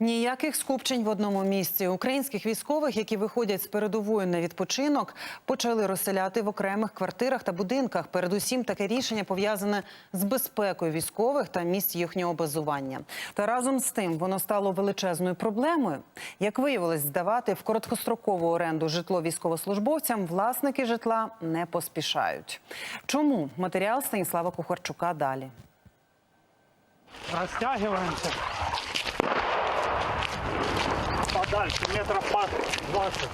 Ніяких скупчень в одному місці. Українських військових, які виходять з передової на відпочинок, почали розселяти в окремих квартирах та будинках. Передусім, таке рішення пов'язане з безпекою військових та місць їхнього базування. Та разом з тим воно стало величезною проблемою. Як виявилось, здавати в короткострокову оренду житло військовослужбовцям власники житла не поспішають. Чому матеріал Станіслава Кухарчука далі? Растягиваемся. Подальше, метров 20.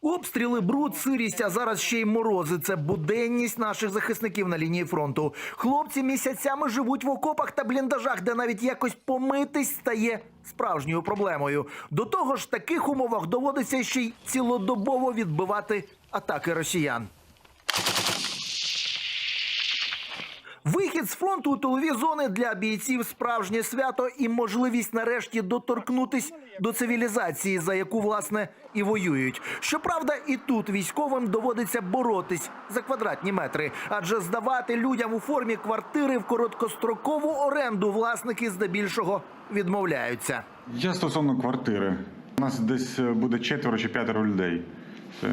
Обстріли, бруд, сирість, а зараз ще й морози. Це буденність наших захисників на лінії фронту. Хлопці місяцями живуть в окопах та бліндажах, де навіть якось помитись стає справжньою проблемою. До того ж, в таких умовах доводиться ще й цілодобово відбивати атаки росіян. Вихід з фронту у тилові зони для бійців справжнє свято і можливість нарешті доторкнутись до цивілізації, за яку власне і воюють. Щоправда, і тут військовим доводиться боротись за квадратні метри, адже здавати людям у формі квартири в короткострокову оренду власники здебільшого відмовляються. Я стосовно квартири. У нас десь е, буде четверо чи п'ятеро людей. Це,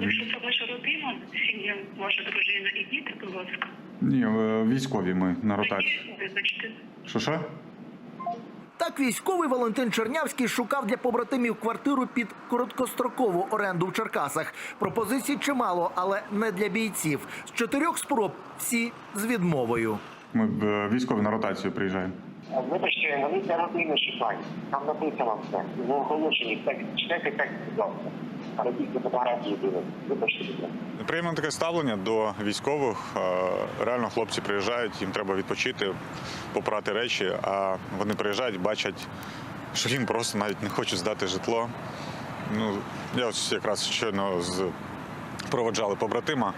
Якщо це ваша родина, сім'я, ваша дружина і діти, будь ласка, ні, е, військові ми на ротації. Що що? Так військовий Валентин Чернявський шукав для побратимів квартиру під короткострокову оренду в Черкасах. Пропозицій чимало, але не для бійців. З чотирьох спроб всі з відмовою. Ми е, військові на ротацію приїжджаємо. Вибачте, вони для родини шукають. Там написано все. В оголошенні так читайте так, будь ласка. Робіть фотографії будь. Приємне таке ставлення до військових. Е, Реально хлопці приїжджають, їм треба відпочити, попрати речі, а вони приїжджають, бачать, що їм просто навіть не хочуть здати житло. Ну, я ось якраз щойно з... проводжали побратима,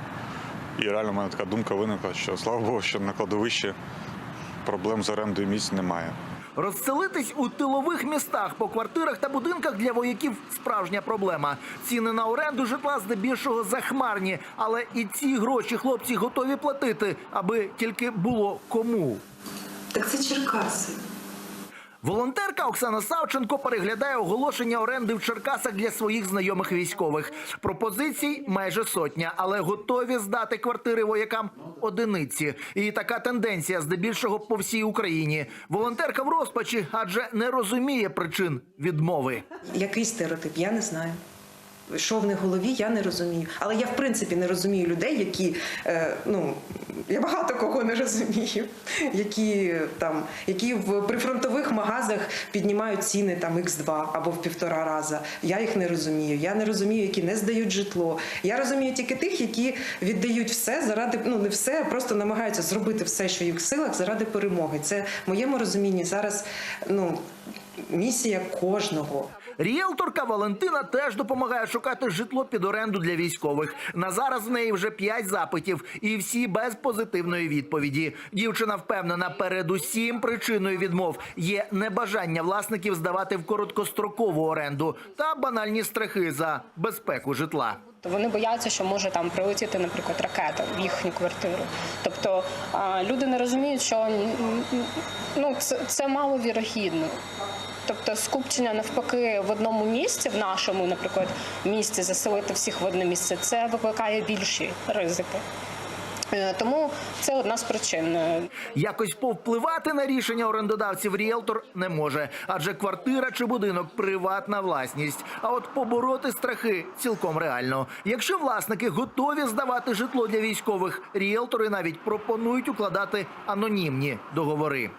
і реально в мене така думка виникла, що слава Богу, що на кладовищі проблем з орендою місць немає. Розселитись у тилових містах по квартирах та будинках для вояків справжня проблема. Ціни на оренду житла здебільшого захмарні, але і ці гроші хлопці готові платити, аби тільки було кому. Так це Черкаси. Волонтерка Оксана Савченко переглядає оголошення оренди в Черкасах для своїх знайомих військових. Пропозицій майже сотня, але готові здати квартири воякам одиниці. І така тенденція здебільшого по всій Україні. Волонтерка в розпачі, адже не розуміє причин відмови. Який стереотип? Я не знаю. Що в них голові, я не розумію. Але я в принципі не розумію людей, які е, ну я багато кого не розумію, які там, які в прифронтових магазах піднімають ціни там x2 або в півтора рази. Я їх не розумію. Я не розумію, які не здають житло. Я розумію тільки тих, які віддають все заради ну не все, а просто намагаються зробити все, що їх в силах, заради перемоги. Це в моєму розумінні зараз ну місія кожного. Ріелторка Валентина теж допомагає шукати житло під оренду для військових. На зараз в неї вже п'ять запитів, і всі без позитивної відповіді. Дівчина впевнена, передусім причиною відмов є небажання власників здавати в короткострокову оренду та банальні страхи за безпеку житла. Вони бояться, що може там прилетіти, наприклад, ракета в їхню квартиру. Тобто люди не розуміють, що ну, це, це маловірогідно. Тобто скупчення навпаки в одному місці, в нашому, наприклад, місці заселити всіх в одне місце, це викликає більші ризики. Е, Тому це одна з причин. Якось повпливати на рішення орендодавців ріелтор не може, адже квартира чи будинок приватна власність. А от побороти страхи цілком реально. Якщо власники готові здавати житло для військових, ріелтори навіть пропонують укладати анонімні договори.